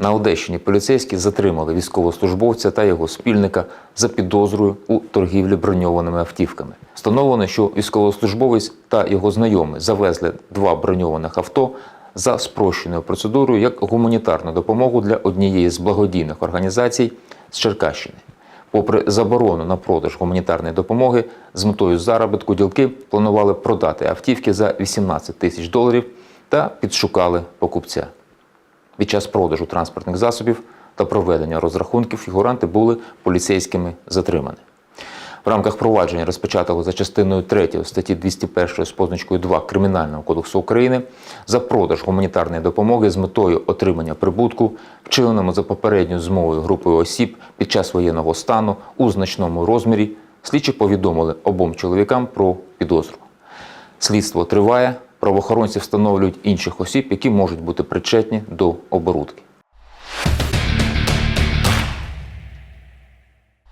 На Одещині поліцейські затримали військовослужбовця та його спільника за підозрою у торгівлі броньованими автівками. Встановлено, що військовослужбовець та його знайомий завезли два броньованих авто за спрощеною процедурою як гуманітарну допомогу для однієї з благодійних організацій з Черкащини. Попри заборону на продаж гуманітарної допомоги, з метою заробітку ділки планували продати автівки за 18 тисяч доларів та підшукали покупця. Під час продажу транспортних засобів та проведення розрахунків фігуранти були поліцейськими затримані. В рамках провадження, розпочатого за частиною 3 статті 201 з позначкою 2 Кримінального кодексу України за продаж гуманітарної допомоги з метою отримання прибутку, вчиненому за попередньою змовою групою осіб під час воєнного стану у значному розмірі, слідчі повідомили обом чоловікам про підозру. Слідство триває. Правоохоронці встановлюють інших осіб, які можуть бути причетні до оборудки.